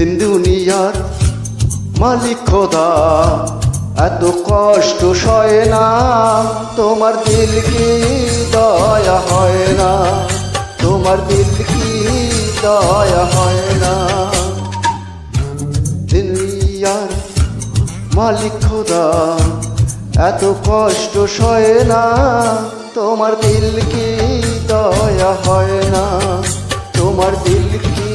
দিন দুনিয়ার মালিক খোদা, এত কষ্ট সয় না, তোমার দিল কি দয়া হয় না, তোমার দিল কি দয়া হয় না। দুনিয়ার মালিক খোদা, এত কষ্ট সয় না, তোমার দিল কি দয়া হয় না, তোমার দিল কি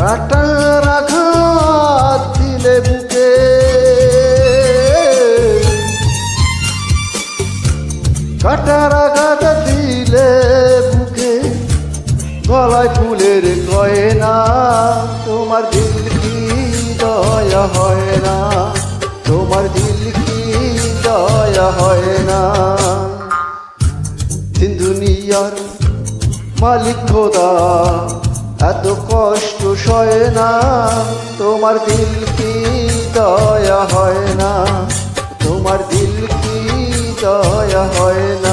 কাটার আঘাত দিলে বুকে। কাটার আঘাত দিলে বুকে। গলায় ফুলের গয়না তোমার দিল কি দয়া হয় না। তোমার দিল কি দয়া হয় না। দিন দুনিয়ার মালিক খোদা এত কষ্ট সয় না, তোমার দিল কি দয়া হয় না? তোমার দিল কি দয়া হয় না?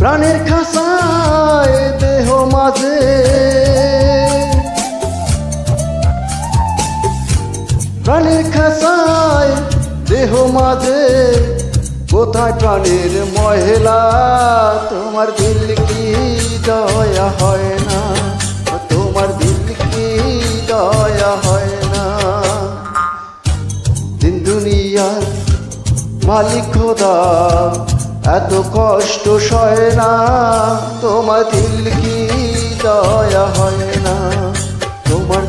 প্রাণের খাসায় দেহ মাঝে। প্রাণের খাসায় দেহ মাঝে। কোথায় প্রাণের মহিলা? তোমার দিল কি দয়া হয় না? তোমার দিল কি দয়া হয় না? দিন দুনিয়ার মালিক খোদা এত কষ্ট সয় না তোমার দিল কি দয়া হয় না? তোমার